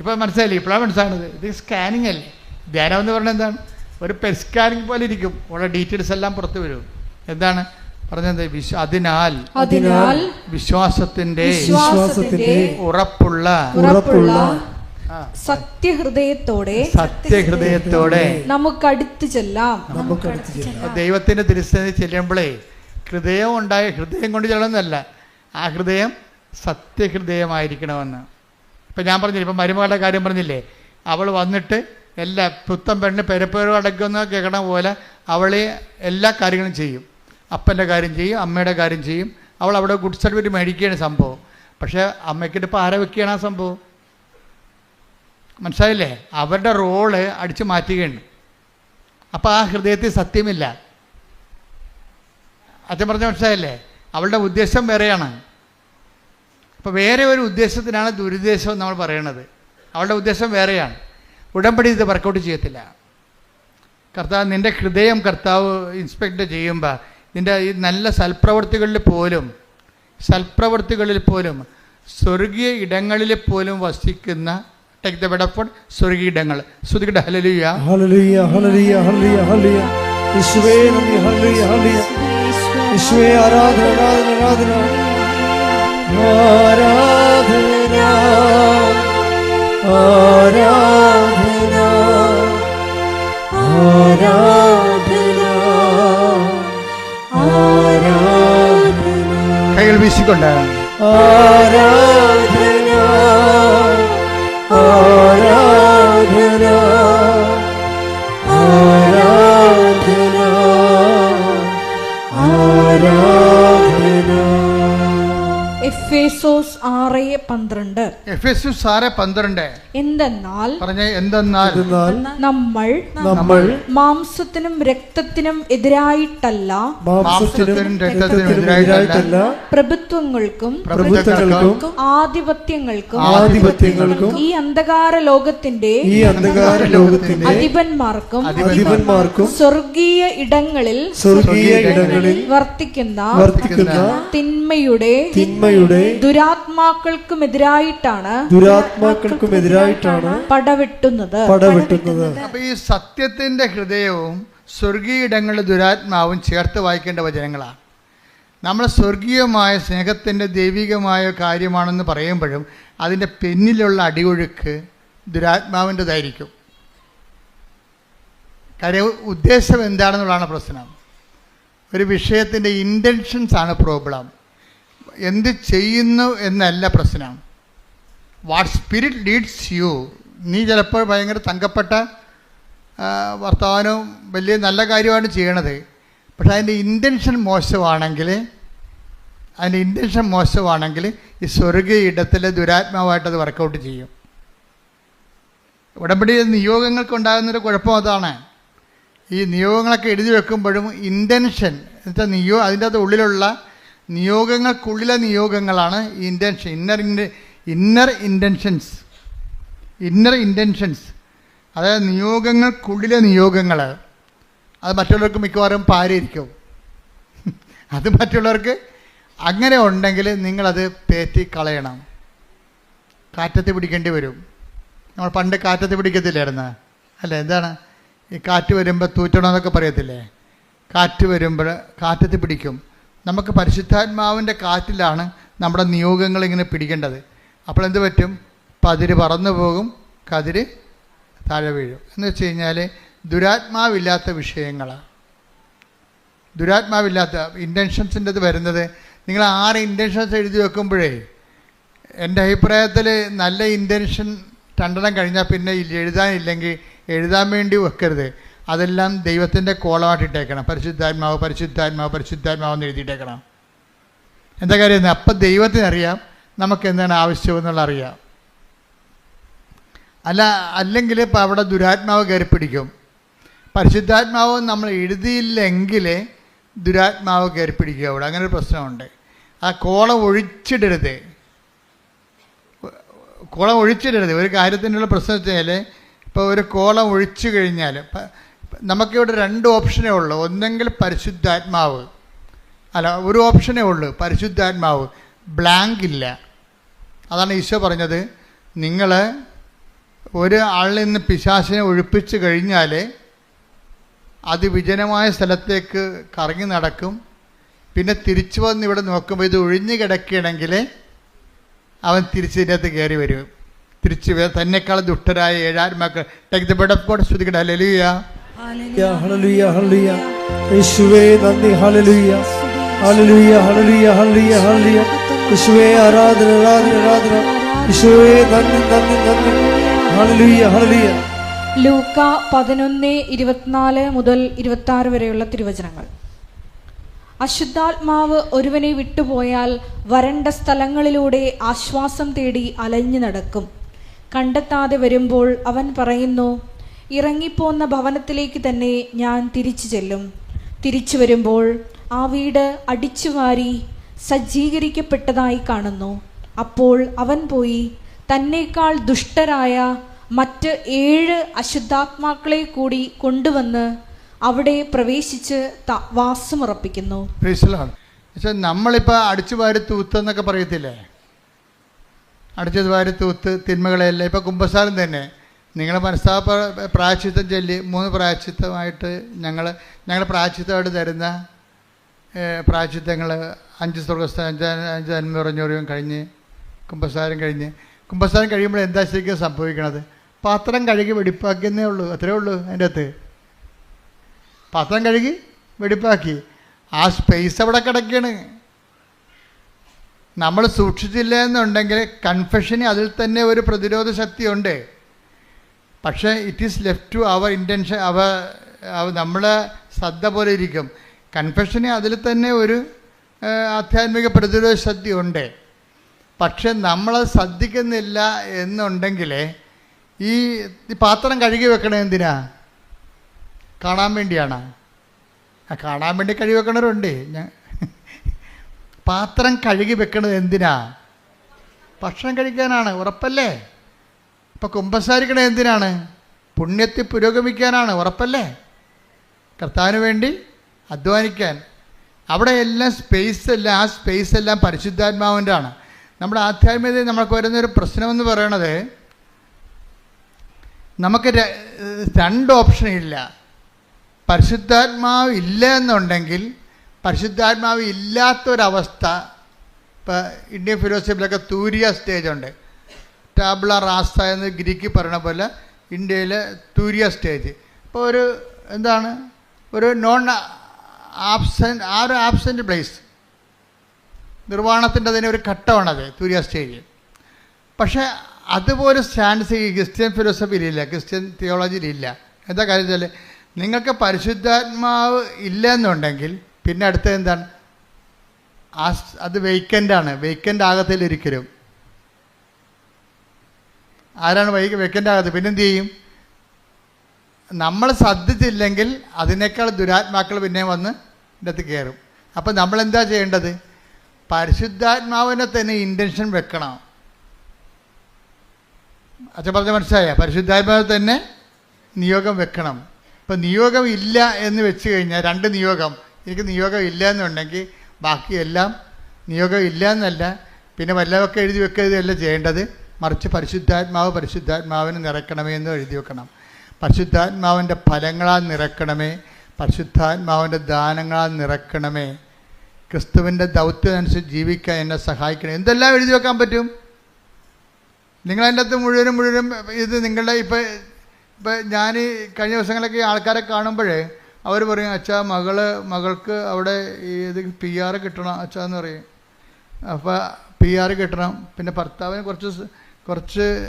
ഇപ്പൊ മനസ്സിലായില്ലേ? ഇപ്പോഴാണ് മനസ്സിലാണത് ഇത് സ്കാനിങ് അല്ലേ? ധ്യാനം എന്ന് പറഞ്ഞാൽ എന്താണ്? ഒരു പെൻ സ്കാനിങ് പോലെ ഇരിക്കും. ഉള്ള ഡീറ്റെയിൽസ് എല്ലാം പുറത്തു വരും. എന്താണ്? പറഞ്ഞത് വിശ്വ അതിനാൽ അതിനാൽ വിശ്വാസത്തിന്റെ വിശ്വാസത്തിന്റെ ഉറപ്പുള്ള ഉറപ്പുള്ള ആ. സത്യഹൃദയത്തോടെ സത്യഹൃദയത്തോടെ നമുക്കടുത്തു അടുത്ത് ചെല്ലാം. നമുക്ക് ദൈവത്തിന്റെ തിരുസ്ഥിതി ചെല്ലുമ്പോഴേ ഹൃദയം ഉണ്ടായ ഹൃദയം കൊണ്ട് ചെല്ലണമെന്നല്ല. ആ ഹൃദയം സത്യഹൃദയമായിരിക്കണമെന്ന്. ഇപ്പം ഞാൻ പറഞ്ഞില്ല ഇപ്പം മരുമകളുടെ കാര്യം പറഞ്ഞില്ലേ അവൾ വന്നിട്ട് എല്ലാ പുത്തൻ പെണ്ണ് പെരപ്പേറ് അടയ്ക്കുന്ന കേൾക്കണ പോലെ അവളെ എല്ലാ കാര്യങ്ങളും ചെയ്യും. അപ്പന്റെ കാര്യം ചെയ്യും അമ്മയുടെ കാര്യം ചെയ്യും. അവൾ അവിടെ ഗുഡ് സർട്ടിഫിക്കറ്റ് മേടിക്കുകയാണ് സംഭവം. പക്ഷേ അമ്മയ്ക്കിട്ട് പാര വെക്കുകയാണ് ആ സംഭവം? മനസ്സിലായില്ലേ? അവരുടെ റോൾ അടിച്ചു മാറ്റുകയാണ്. അപ്പോൾ ആ ഹൃദയത്തിൽ സത്യമില്ല. അച്ഛൻ പറഞ്ഞ മനസ്സിലായില്ലേ? അവളുടെ ഉദ്ദേശം വേറെയാണ്. അപ്പോൾ വേറെ ഒരു ഉദ്ദേശത്തിനാണ് ദുരുദ്ദേശം നമ്മൾ പറയണത്. അവളുടെ ഉദ്ദേശം വേറെയാണ്. ഉടമ്പടി ഇത് വർക്കൗട്ട് ചെയ്യത്തില്ല. കർത്താവ് നിന്റെ ഹൃദയം കർത്താവ് ഇൻസ്പെക്ട് ചെയ്യുമ്പോൾ നിന്റെ ഈ നല്ല സൽപ്രവൃത്തികളിൽ പോലും സൽപ്രവൃത്തികളിൽ പോലും സ്വർഗീയ ഇടങ്ങളിൽ പോലും വസിക്കുന്ന ടേക്ക് ദ ബെഡഫോൺ സ്വർഗീയ ഇടങ്ങൾ. ശ്രുതികട hallelujah hallelujah hallelujah hallelujah hallelujah യേശുവേ നന്ദി ആരാധന ആരാധന ആരാധന. ആരാധന ആരാധന ആരാധന ആരാധന. കൈകൾ വീശിക്കൊണ്ട്. ആരാധന ആരാധന. എഫേസോസ് ആറ് പന്ത്രണ്ട്. എഫ് എസ് സാറെ പന്ത്രണ്ട്. എന്തെന്നാൽ പറഞ്ഞ എന്തെന്നാൽ. നമ്മൾ നമ്മൾ മാംസത്തിനും രക്തത്തിനും എതിരായിട്ടല്ല മാംസത്തിനും രക്തത്തിനും എതിരായിട്ടല്ല പ്രഭുത്വങ്ങൾക്കും പ്രഭുത്വങ്ങൾക്കും ആധിപത്യങ്ങൾക്കും ആധിപത്യങ്ങൾക്കും ഈ അന്ധകാര ലോകത്തിന്റെ ഈ അന്ധകാര ലോകത്തിന്റെ അധിപന്മാർക്കും അധിപന്മാർക്കും സ്വർഗീയ ഇടങ്ങളിൽ സ്വർഗീയ ഇടങ്ങളിൽ വർത്തിക്കുന്ന വർത്തിക്കുന്ന തിന്മയുടെ തിന്മയുടെ ദുരാത്മാക്കൾക്കും എതിരായിട്ടാണ് ദുരാത്മാക്കൾക്കും എതിരായിട്ടാണ് പടവെട്ടുന്നത്. പടവെട്ടുന്നത്. അപ്പൊ ഈ സത്യത്തിന്റെ ഹൃദയവും സ്വർഗീയിടങ്ങളിലെ ദുരാത്മാവും ചേർത്ത് വായിക്കേണ്ട വചനങ്ങളാണ് നമ്മൾ സ്വർഗീയമായ സ്നേഹത്തിന്റെ ദൈവികമായ കാര്യമാണെന്ന് പറയുമ്പോഴും അതിന്റെ പിന്നിലുള്ള അടിയൊഴുക്ക് ദുരാത്മാവിന്റെതായിരിക്കും. കാര്യം ഉദ്ദേശം എന്താണെന്നുള്ളതാണ് പ്രശ്നം. ഒരു വിഷയത്തിന്റെ ഇന്റൻഷൻസ് ആണ് പ്രോബ്ലം എന്ത് ചെയ്യുന്നു എന്നല്ല പ്രശ്നം. വാട്ട് സ്പിരിറ്റ് ലീഡ്സ് യു നീ ചിലപ്പോൾ ഭയങ്കര തങ്കപ്പെട്ട വർത്തമാനവും വലിയ നല്ല കാര്യമാണ് ചെയ്യണത്. പക്ഷേ അതിന്റെ ഇന്റൻഷൻ മോശമാണെങ്കിൽ അതിന്റെ ഇന്റൻഷൻ മോശമാണെങ്കിൽ ഈ സ്വർഗീയ ഇടത്തിലെ ദുരാത്മാവായിട്ട് അത് വർക്കൗട്ട് ചെയ്യും. ഉടമ്പടി നിയോഗങ്ങൾക്കുണ്ടാകുന്നൊരു കുഴപ്പം അതാണ്. ഈ നിയോഗങ്ങളൊക്കെ എഴുതി വെക്കുമ്പോഴും ഇന്റൻഷൻ എന്നുവെച്ചാൽ നിയോ അതിന്റെ അത് ഉള്ളിലുള്ള നിയോഗങ്ങൾക്കുള്ളിലെ നിയോഗങ്ങളാണ് intention inner inner intentions inner intentions അതായത് നിയോഗങ്ങൾക്കുള്ളിലെ നിയോഗങ്ങൾ അത് മറ്റുള്ളവർക്ക് മിക്കവാറും പാരിയിരിക്കും. അത് മറ്റുള്ളവർക്ക് അങ്ങനെ ഉണ്ടെങ്കിൽ നിങ്ങളത് പേറ്റി കളയണം. കാറ്റത്ത് പിടിക്കേണ്ടി വരും. നമ്മൾ പണ്ട് കാറ്റത്ത് പിടിക്കത്തില്ലായിരുന്നു? അല്ലേ? എന്താണ്? ഈ കാറ്റ് വരുമ്പോൾ തൂറ്റണമെന്നൊക്കെ പറയത്തില്ലേ? കാറ്റ് വരുമ്പോൾ കാറ്റത്ത് പിടിക്കും. നമുക്ക് പരിശുദ്ധാത്മാവിന്റെ കാറ്റിലാണ് നമ്മുടെ നിയോഗങ്ങൾ ഇങ്ങനെ പിടിക്കേണ്ടത്. അപ്പോൾ എന്ത് പറ്റും? പതിര് പറന്നു പോകും കതിര് താഴെ വീഴും. എന്ന് വെച്ച് കഴിഞ്ഞാൽ ദുരാത്മാവില്ലാത്ത വിഷയങ്ങളാണ് ദുരാത്മാവില്ലാത്ത ഇന്റൻഷൻസിന്റെ അത് വരുന്നത് നിങ്ങൾ ആറ് ഇന്റൻഷൻസ് എഴുതി വെക്കുമ്പോഴേ എന്റെ അഭിപ്രായത്തിൽ നല്ല ഇന്റൻഷൻ രണ്ടെണ്ണം കഴിഞ്ഞാൽ പിന്നെ എഴുതാനില്ലെങ്കിൽ എഴുതാൻ വേണ്ടി വെക്കരുത്. അതെല്ലാം ദൈവത്തിന്റെ കോളമായിട്ട് ഇട്ടേക്കണം പരിശുദ്ധാത്മാവ് പരിശുദ്ധാത്മാവ് പരിശുദ്ധാത്മാവ് എന്ന് എഴുതിയിട്ടേക്കണം. എന്താ കാര്യം അപ്പം ദൈവത്തിനറിയാം നമുക്ക് എന്താണ് ആവശ്യമെന്നുള്ള അറിയാം. അല്ല അല്ലെങ്കിൽ ഇപ്പം അവിടെ ദുരാത്മാവ് കയറി പിടിക്കും പരിശുദ്ധാത്മാവ് നമ്മൾ എഴുതിയില്ലെങ്കിൽ ദുരാത്മാവ് കയറി പിടിക്കുക അവിടെ. അങ്ങനെ ഒരു പ്രശ്നമുണ്ട്. ആ കോളം ഒഴിച്ചിടരുത്. കോളം ഒഴിച്ചിടരുത്. ഒരു കാര്യത്തിനുള്ള പ്രശ്നം വെച്ചാൽ ഇപ്പോൾ ഒരു കോളം ഒഴിച്ചു കഴിഞ്ഞാൽ നമുക്കിവിടെ രണ്ട് ഓപ്ഷനേ ഉള്ളൂ. ഒന്നെങ്കിൽ പരിശുദ്ധാത്മാവ്. അല്ല ഒരു ഓപ്ഷനേ ഉള്ളൂ. പരിശുദ്ധാത്മാവ്. ബ്ലാങ്ക് ഇല്ല. അതാണ് ഈശോ പറഞ്ഞത്. നിങ്ങൾ ഒരു ആളിൽ നിന്ന് പിശാചിനെ ഒഴിപ്പിച്ച് കഴിഞ്ഞാൽ അത് വിജനമായ സ്ഥലത്തേക്ക് കറങ്ങി നടക്കും. പിന്നെ തിരിച്ചു വന്ന് ഇവിടെ നോക്കുമ്പോൾ ഇത് ഒഴിഞ്ഞു കിടക്കുകയാണെങ്കിൽ അവൻ തിരിച്ച് ഇതിനകത്ത് കയറി വരും. തിരിച്ചു തന്നെക്കാൾ ദുഷ്ടരായ ഏഴാത്മാക്കൾ take the bed of God ശ്രുതിക്കട്ടെ hallelujah. Hallelujah യേശുവേ നന്ദി യേശുവേ ആരാധന ആരാധന ആരാധന. യേശുവേ നന്ദി നന്ദി നന്ദി. ഹല്ലേലൂയ ഹല്ലേലൂയ ലൂക്ക പതിനൊന്ന് ഇരുപത്തിനാല് മുതൽ ഇരുപത്തി ആറ് വരെയുള്ള തിരുവചനങ്ങൾ. അശുദ്ധാത്മാവ് ഒരുവനെ വിട്ടുപോയാൽ വരണ്ട സ്ഥലങ്ങളിലൂടെ ആശ്വാസം തേടി അലഞ്ഞു നടക്കും. കണ്ടെത്താതെ വരുമ്പോൾ അവൻ പറയുന്നു ഇറങ്ങിപ്പോന്ന ഭവനത്തിലേക്ക് തന്നെ ഞാൻ തിരിച്ചു ചെല്ലും. തിരിച്ചു വരുമ്പോൾ ആ വീട് അടിച്ചുവാരി സജ്ജീകരിക്കപ്പെട്ടതായി കാണുന്നു. അപ്പോൾ അവൻ പോയി തന്നേക്കാൾ ദുഷ്ടരായ മറ്റ് ഏഴ് അശുദ്ധാത്മാക്കളെ കൂടി കൊണ്ടുവന്ന് അവിടെ പ്രവേശിച്ച് വാസമുറപ്പിക്കുന്നു. നമ്മളിപ്പോൾ അടിച്ചു വാരി തൂത്ത് എന്നൊക്കെ പറയത്തില്ലേ? അടിച്ചത് വാരി തൂത്ത് തിന്മകളെല്ലാം ഇപ്പം കുംഭസാരം തന്നെ. നിങ്ങൾ മനസ്താപ പ്രായച്ചിത്തം ചൊല്ലി മൂന്ന് പ്രായച്ചിത്തമായിട്ട് ഞങ്ങൾ ഞങ്ങൾ പ്രായച്ചിത്തമായിട്ട് തരുന്ന പ്രായച്ചിത്തങ്ങൾ അഞ്ച് സ്വർഗസ്ഥ അഞ്ച് അഞ്ച് അന്മറഞ്ഞൂറിയും കഴിഞ്ഞ് കുംഭസാരം കഴിഞ്ഞ്. കുംഭസാരം കഴിയുമ്പോൾ എന്താ ശരിക്കും സംഭവിക്കണത്? പാത്രം കഴുകി വെടിപ്പാക്കിയെന്നേ ഉള്ളൂ അത്രേ ഉള്ളൂ അതിന്റെ അകത്ത്. പാത്രം കഴുകി വെടിപ്പാക്കി. ആ സ്പേസ് അവിടെ കിടക്കുകയാണ് നമ്മൾ സൂക്ഷിച്ചില്ല എന്നുണ്ടെങ്കിൽ കൺഫെഷന് അതിൽ തന്നെ ഒരു പ്രതിരോധ ശക്തിയുണ്ട്. പക്ഷേ it is left to our intention അവ നമ്മളെ ശ്രദ്ധ പോലെ ഇരിക്കും. കൺഫെഷന് അതിൽ തന്നെ ഒരു ആധ്യാത്മിക പ്രതിരോധ ഉണ്ട്. പക്ഷെ നമ്മളത് ശ്രദ്ധിക്കുന്നില്ല എന്നുണ്ടെങ്കിൽ ഈ ഈ പാത്രം കഴുകി വെക്കണത് എന്തിനാ? കാണാൻ വേണ്ടിയാണ്. ആ കാണാൻ വേണ്ടി കഴുകി വെക്കണവരുണ്ട്. ഞാൻ പാത്രം കഴുകി വെക്കണത് എന്തിനാ? ഭക്ഷണം കഴിക്കാനാണ് ഉറപ്പല്ലേ? ഇപ്പം കുമ്പസാരിക്കണേ എന്തിനാണ്? പുണ്യത്തിൽ പുരോഗമിക്കാനാണ് ഉറപ്പല്ലേ? കർത്താവിന് വേണ്ടി അധ്വാനിക്കാൻ. അവിടെ എല്ലാം സ്പേസ് എല്ലാം ആ സ്പേസ് എല്ലാം പരിശുദ്ധാത്മാവിന്റെ ആണ് നമ്മുടെ ആധ്യാത്മികതയിൽ നമുക്ക് വരുന്നൊരു പ്രശ്നമെന്ന് പറയണത് നമുക്ക് രണ്ട് ഓപ്ഷൻ ഇല്ല. പരിശുദ്ധാത്മാവ് ഇല്ല എന്നുണ്ടെങ്കിൽ പരിശുദ്ധാത്മാവ് ഇല്ലാത്തൊരവസ്ഥ ഇപ്പോൾ ഇന്ത്യൻ ഫിലോസഫിയിലൊക്കെ തൂരിയ സ്റ്റേജ് ഉണ്ട്. ടാബ്ല റാസ്ത എന്ന് ഗ്രീക്ക് പറയണ പോലെ ഇന്ത്യയിലെ തൂര്യ സ്റ്റേജ്. ഇപ്പോൾ ഒരു എന്താണ്? ഒരു നോൺ ആബ്സെന്റ് ആ ഒരു ആബ്സെന്റ് പ്ലേസ് നിർവാണത്തിന്റെ തന്നെ ഒരു ഘട്ടമാണത് തൂര്യ സ്റ്റേജ്. പക്ഷേ അതുപോലെ സ്റ്റാൻഡ്സ് ഈ ക്രിസ്ത്യൻ ഫിലോസഫിയിലില്ല ക്രിസ്ത്യൻ തിയോളജിയിലില്ല എന്താ കാര്യം വെച്ചാൽ നിങ്ങൾക്ക് പരിശുദ്ധാത്മാവ് ഇല്ല എന്നുണ്ടെങ്കിൽ പിന്നെ അടുത്തത് എന്താണ്? അത് വെയ്ക്കന്റാണ് വെയ്ക്കന്റ് ആകത്തില്ല ഒരിക്കലും. ആരാണ് വൈ വെയ്ക്കന്റ് പിന്നെ പിന്നെന്ത് ചെയ്യും? നമ്മൾ ശ്രദ്ധിച്ചില്ലെങ്കിൽ അതിനേക്കാൾ ദുരാത്മാക്കൾ പിന്നെ വന്ന് അകത്ത് കയറും. അപ്പം നമ്മളെന്താ ചെയ്യേണ്ടത്? പരിശുദ്ധാത്മാവിനെ തന്നെ ഇന്റൻഷൻ വെക്കണം. അച്ഛൻ പറഞ്ഞ മനസ്സിലായ? പരിശുദ്ധാത്മാവ് തന്നെ നിയോഗം വെക്കണം. ഇപ്പം നിയോഗം ഇല്ല എന്ന് വെച്ച് കഴിഞ്ഞാൽ രണ്ട് നിയോഗം. എനിക്ക് നിയോഗം ഇല്ല എന്നുണ്ടെങ്കിൽ ബാക്കിയെല്ലാം നിയോഗം ഇല്ല എന്നല്ല. പിന്നെ വല്ലതൊക്കെ എഴുതി വെക്കുക വെക്കുകയല്ല ചെയ്യേണ്ടത്? മറിച്ച് പരിശുദ്ധാത്മാവ് പരിശുദ്ധാത്മാവിനെ നിറയ്ക്കണമേ എന്ന് എഴുതി വെക്കണം. പരിശുദ്ധാത്മാവിന്റെ ഫലങ്ങളാൽ നിറക്കണമേ പരിശുദ്ധാത്മാവിന്റെ ദാനങ്ങളാൽ നിറക്കണമേ ക്രിസ്തുവിന്റെ ദൗത്യമനുസരിച്ച് ജീവിക്കാൻ എന്നെ സഹായിക്കണം എന്തെല്ലാം എഴുതി വെക്കാൻ പറ്റും? നിങ്ങളതിന്റെ അകത്ത് മുഴുവനും മുഴുവനും ഇത് നിങ്ങളുടെ ഇപ്പം ഇപ്പം ഞാൻ കഴിഞ്ഞ ദിവസങ്ങളൊക്കെ ആൾക്കാരെ കാണുമ്പോഴേ അവർ പറയും അച്ഛാ മകൾ മകൾക്ക് അവിടെ ഇത് പി ആർ കിട്ടണം അച്ഛാ എന്ന് പറയും. അപ്പോൾ പി ആർ കിട്ടണം. പിന്നെ ഭർത്താവിന് കുറച്ച് കുറച്ച്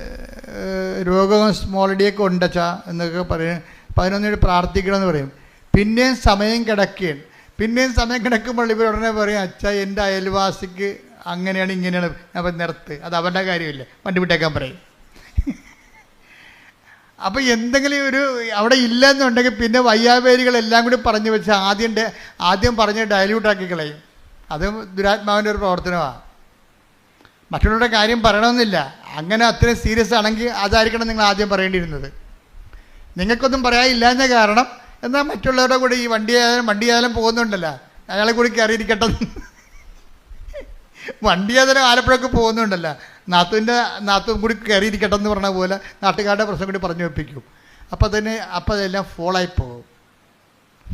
രോഗം സ്മോളടിയൊക്കെ ഉണ്ടച്ചാ ഉണ്ട് എന്നൊക്കെ പറയും. പ്രാർത്ഥിക്കണമെന്ന് പ്രാർത്ഥിക്കണം എന്ന് പറയും. പിന്നെയും സമയം കിടക്കുകയാണ്. പിന്നെയും സമയം കിടക്കുമ്പോൾ ഇവർ ഉടനെ പറയും അച്ഛാ എന്റെ അയൽവാസിക്ക് അങ്ങനെയാണ് ഇങ്ങനെയാണ്. അപ്പം നിർത്ത്. അത് അവരുടെ കാര്യമില്ല. വണ്ടി വിട്ടേക്കാൻ പറയും. അപ്പോൾ എന്തെങ്കിലും ഒരു അവിടെ ഇല്ലെന്നുണ്ടെങ്കിൽ പിന്നെ വയ്യാവേരികളെല്ലാം കൂടി പറഞ്ഞു വെച്ച് ആദ്യം ആദ്യം പറഞ്ഞ് ഡയല്യൂട്ടാക്കി കളയും. അത് ദുരാത്മാവിന്റെ ഒരു പ്രവർത്തനമാണ് മറ്റുള്ളവരുടെ കാര്യം പറയണമെന്നില്ല. അങ്ങനെ അത്രയും സീരിയസ് ആണെങ്കിൽ അതായിരിക്കണം നിങ്ങൾ ആദ്യം പറയേണ്ടിയിരുന്നത്. നിങ്ങൾക്കൊന്നും പറയാനില്ലാഞ്ഞ കാരണം എന്നാൽ മറ്റുള്ളവരുടെ കൂടെ ഈ വണ്ടി ആയാലും വണ്ടി ആയാലും പോകുന്നുണ്ടല്ലോ. അയാളെ കൂടി കയറിയിരിക്കട്ടെ. വണ്ടി അതിന് ആലപ്പുഴക്ക് പോകുന്നുണ്ടല്ലോ. നാത്തുവിന്റെ നാത്തും കൂടി കയറിയിരിക്കട്ടെ എന്ന് പറഞ്ഞ പോലെ നാട്ടുകാരുടെ പ്രശ്നം കൂടി പറഞ്ഞു വെപ്പിക്കും. അപ്പോൾ തന്നെ അപ്പോൾ അതെല്ലാം ഫോളായി പോകും.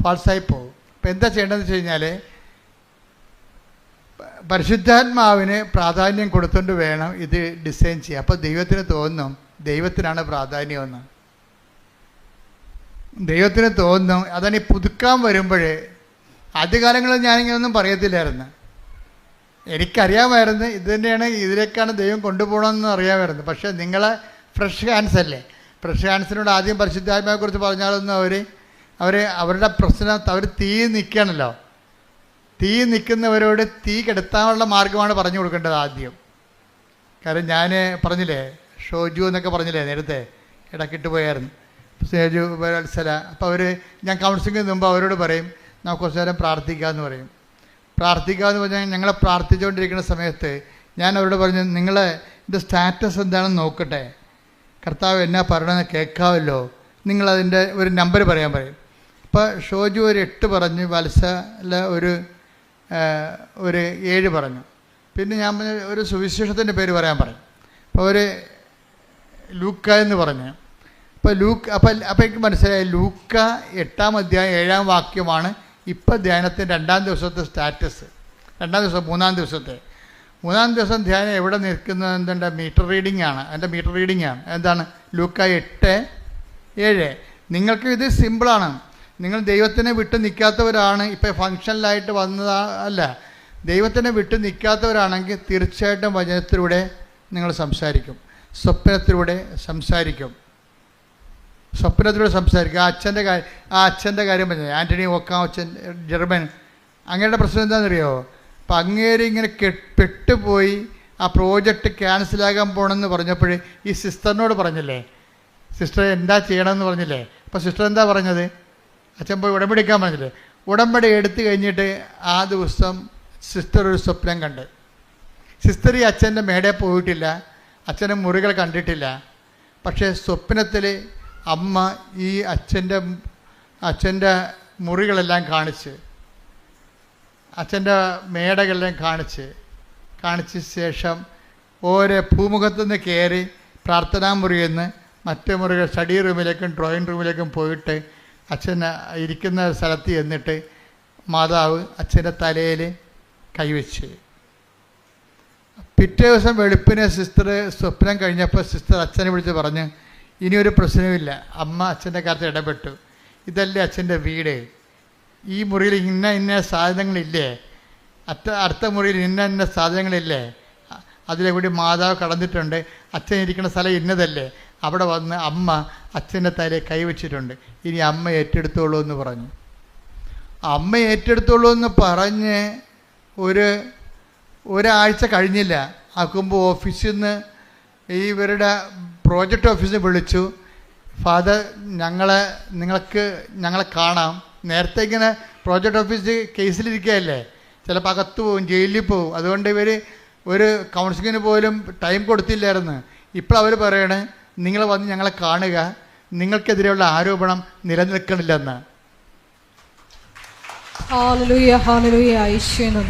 ഫാൾസായി പോകും. അപ്പോൾ എന്താ ചെയ്യേണ്ടതെന്ന് വെച്ച് കഴിഞ്ഞാൽ പരിശുദ്ധാത്മാവിന് പ്രാധാന്യം കൊടുത്തുകൊണ്ട് വേണം ഇത് ഡിസൈൻ ചെയ്യുക അപ്പോൾ ദൈവത്തിന് തോന്നും ദൈവത്തിനാണ് പ്രാധാന്യമെന്ന്. ദൈവത്തിന് തോന്നും അതാണ് ഈ പുതുക്കാൻ വരുമ്പോഴേ. ആദ്യകാലങ്ങളിൽ ഞാനിങ്ങനൊന്നും പറയത്തില്ലായിരുന്നു. എനിക്കറിയാമായിരുന്നു ഇത് തന്നെയാണ് ഇതിലേക്കാണ് ദൈവം കൊണ്ടുപോകണമെന്ന് അറിയാമായിരുന്നു. പക്ഷേ നിങ്ങളെ ഫ്രഷ് ഹാൻസ് അല്ലേ? ഫ്രഷ് ഹാൻസിനോട് ആദ്യം പരിശുദ്ധാത്മാവെക്കുറിച്ച് പറഞ്ഞാലൊന്നും അവർ അവർ അവരുടെ പ്രശ്നം അവർ തീ നിൽക്കുകയാണല്ലോ തീ നിൽക്കുന്നവരോട് തീ കെടുത്താനുള്ള മാർഗമാണ് പറഞ്ഞു കൊടുക്കേണ്ടത് ആദ്യം. കാരണം ഞാൻ പറഞ്ഞില്ലേ ഷോജു എന്നൊക്കെ പറഞ്ഞില്ലേ നേരത്തെ ഇടക്കിട്ട് പോയായിരുന്നു. സേജു വത്സല അപ്പോൾ അവർ ഞാൻ കൗൺസിലിംഗിന് മുമ്പ് അവരോട് പറയും നമുക്ക് കുറച്ച് നേരം പ്രാർത്ഥിക്കാമെന്ന് പറയും. പ്രാർത്ഥിക്കുക എന്ന് പറഞ്ഞാൽ ഞങ്ങളെ പ്രാർത്ഥിച്ചുകൊണ്ടിരിക്കുന്ന സമയത്ത് ഞാൻ അവരോട് പറഞ്ഞു നിങ്ങളെ ഇത് സ്റ്റാറ്റസ് എന്താണെന്ന് നോക്കട്ടെ. കർത്താവ് എന്നാ പറയണമെന്ന് കേൾക്കാമല്ലോ. നിങ്ങളതിന്റെ ഒരു നമ്പർ പറയാൻ പറയും. അപ്പോൾ ഷോജു ഒരു എട്ട് പറഞ്ഞ് വത്സല ഒരു ഒരു ഏഴ് പറഞ്ഞു. പിന്നെ ഞാൻ പറഞ്ഞ ഒരു സുവിശേഷത്തിന്റെ പേര് പറയാൻ പറഞ്ഞു. അപ്പോൾ ഒരു ലൂക്ക എന്ന് പറഞ്ഞു. അപ്പോൾ ലൂക്ക് അപ്പം അപ്പം എനിക്ക് മനസ്സിലായി ലൂക്ക എട്ടാം അധ്യായം ഏഴാം വാക്യമാണ് ഇപ്പം ധ്യാനത്തിന്റെ രണ്ടാം ദിവസത്തെ സ്റ്റാറ്റസ്. രണ്ടാം ദിവസം മൂന്നാം ദിവസത്തെ. മൂന്നാം ദിവസം ധ്യാനം എവിടെ നിൽക്കുന്നത് എന്തുണ്ട്? മീറ്റർ റീഡിംഗ് ആണ്. എന്റെ മീറ്റർ റീഡിംഗ് ആണ്. എന്താണ്? ലൂക്ക എട്ട് ഏഴ്. നിങ്ങൾക്ക് ഇത് സിമ്പിളാണ് നിങ്ങൾ ദൈവത്തിനെ വിട്ട് നിൽക്കാത്തവരാണ് ഇപ്പോൾ ഫങ്ഷനിലായിട്ട് വന്നതാ അല്ല. ദൈവത്തിനെ വിട്ട് നിൽക്കാത്തവരാണെങ്കിൽ തീർച്ചയായിട്ടും വചനത്തിലൂടെ നിങ്ങൾ സംസാരിക്കും. സ്വപ്നത്തിലൂടെ സംസാരിക്കും. സ്വപ്നത്തിലൂടെ സംസാരിക്കും. ആ അച്ഛന്റെ കാര്യം ആ അച്ഛന്റെ കാര്യം പറഞ്ഞു. ആന്റണി ഓക്കാം അച്ഛൻ ജർമ്മൻ അങ്ങയുടെ പ്രശ്നം എന്താണെന്നറിയോ? അപ്പം അങ്ങേര് ഇങ്ങനെ പെട്ടുപോയി ആ പ്രോജക്റ്റ് ക്യാൻസലാകാൻ പോകണമെന്ന് പറഞ്ഞപ്പോൾ ഈ സിസ്റ്ററിനോട് പറഞ്ഞില്ലേ? സിസ്റ്റർ എന്താ ചെയ്യണമെന്ന് പറഞ്ഞില്ലേ? അപ്പോൾ സിസ്റ്റർ എന്താ പറഞ്ഞത്? അച്ഛൻ പോയി ഉടമ്പടി എടുക്കാൻ പറഞ്ഞില്ലേ? ഉടമ്പടി എടുത്തു കഴിഞ്ഞിട്ട് ആ ദിവസം സിസ്റ്റർ ഒരു സ്വപ്നം കണ്ട്. സിസ്റ്റർ ഈ അച്ഛന്റെ മേടെ പോയിട്ടില്ല. അച്ഛന്റെ മുറികൾ കണ്ടിട്ടില്ല. പക്ഷേ സ്വപ്നത്തിൽ അമ്മ ഈ അച്ഛന്റെ അച്ഛന്റെ മുറികളെല്ലാം കാണിച്ച് അച്ഛന്റെ മേടകളെല്ലാം കാണിച്ച് കാണിച്ച ശേഷം ഓരോ ഭൂമുഖത്തു നിന്ന് കയറി പ്രാർത്ഥനാ മുറിയിൽ നിന്ന് മറ്റു മുറികൾ സ്റ്റഡി റൂമിലേക്കും ഡ്രോയിങ് റൂമിലേക്കും പോയിട്ട് അച്ഛൻ ഇരിക്കുന്ന സ്ഥലത്ത് ചെന്നിട്ട് മാതാവ് അച്ഛന്റെ തലയിൽ കൈവച്ച്. പിറ്റേ ദിവസം വെളുപ്പിന് സിസ്റ്റർ സ്വപ്നം കഴിഞ്ഞപ്പോൾ സിസ്റ്റർ അച്ഛനെ വിളിച്ച് പറഞ്ഞ് ഇനിയൊരു പ്രശ്നവുമില്ല. അമ്മ അച്ഛന്റെ കാര്യത്തിൽ ഇടപെട്ടു. ഇതല്ലേ അച്ഛന്റെ വീട്. ഈ മുറിയിൽ ഇന്ന ഇന്ന സാധനങ്ങളില്ലേ? അത്ത അടുത്ത മുറിയിൽ ഇന്ന ഇന്ന സാധനങ്ങളില്ലേ? അതിലെ കൂടി മാതാവ് കടന്നിട്ടുണ്ട്. അച്ഛൻ ഇരിക്കുന്ന സ്ഥലം ഇന്നതല്ലേ? അവിടെ വന്ന് അമ്മ അച്ഛന്റെ തലയിൽ കൈവച്ചിട്ടുണ്ട്. ഇനി അമ്മ ഏറ്റെടുത്തോളൂ എന്ന് പറഞ്ഞു. അമ്മ ഏറ്റെടുത്തോളൂ എന്ന് പറഞ്ഞ് ഒരു ഒരാഴ്ച കഴിഞ്ഞില്ല. ആക്കുമ്പോൾ ഓഫീസിൽ നിന്ന് ഇവരുടെ പ്രോജക്റ്റ് ഓഫീസിൽ വിളിച്ചു. ഫാദർ ഞങ്ങളെ നിങ്ങൾക്ക് ഞങ്ങളെ കാണാം. നേരത്തെ ഇങ്ങനെ പ്രോജക്റ്റ് ഓഫീസ് കേസിലിരിക്കുകയല്ലേ? ചിലപ്പോൾ അകത്ത് പോവും ജയിലിൽ പോവും. അതുകൊണ്ട് ഇവർ ഒരു കൗൺസിലിങ്ങിന് പോലും ടൈം കൊടുത്തില്ലായിരുന്നു. ഇപ്പോൾ അവർ പറയണേ നിങ്ങൾ വന്ന് ഞങ്ങളെ കാണുക. നിങ്ങൾക്കെതിരെയുള്ള ആരോപണം നിലനിൽക്കണില്ലെന്ന്.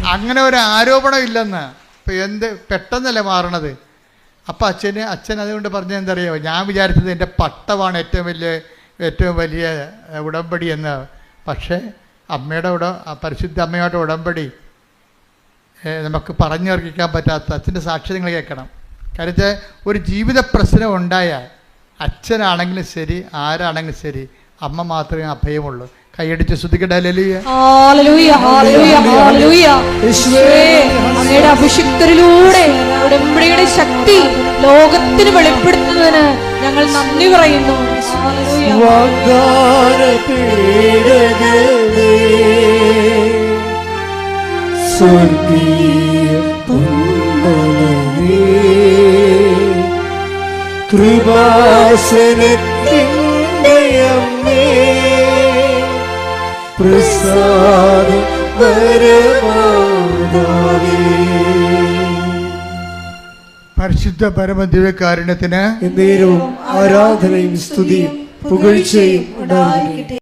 അങ്ങനെ ഒരു ആരോപണം ഇല്ലെന്ന്. ഇപ്പം എന്ത് പെട്ടെന്നല്ലേ മാറണത്? അപ്പം അച്ഛന് അച്ഛൻ അതുകൊണ്ട് പറഞ്ഞ എന്തറിയോ? ഞാൻ വിചാരിച്ചത് എന്റെ പട്ടമാണ് ഏറ്റവും വലിയ ഏറ്റവും വലിയ ഉടമ്പടി എന്ന്. പക്ഷേ അമ്മയുടെ ഉട പരിശുദ്ധ അമ്മയുടെ ഉടമ്പടി നമുക്ക് പറഞ്ഞറിയിക്കാൻ പറ്റാത്ത അച്ഛന്റെ സാക്ഷി നിങ്ങൾ കേൾക്കണം. കാര്യം വെച്ചാൽ ഒരു ജീവിത പ്രശ്നം ഉണ്ടായാൽ അച്ഛനാണെങ്കിലും ശരി ആരാണെങ്കിലും ശരി അമ്മ മാത്രമേ അഭയമുള്ളൂ. കൈയടിച്ച് ശ്രദ്ധിക്കട്ടെ അങ്ങയുടെ അഭിഷിക്തരിലൂടെ ഉടമ്പടിയുടെ ശക്തി ലോകത്തിന് വെളിപ്പെടുത്തുന്നതിന് ഞങ്ങൾ നന്ദി പറയുന്നു. സ്വർഗീയ പൊന്മലരേ കൃപാസനത്തിന്റെ അമ്മേ പ്രസാദ പരിശുദ്ധ പരമദിവ്യകാരുണ്യത്തിന് ആരാധനയും സ്തുതിയും പുകഴ്ചയും ഉണ്ടായിരിക്കട്ടെ.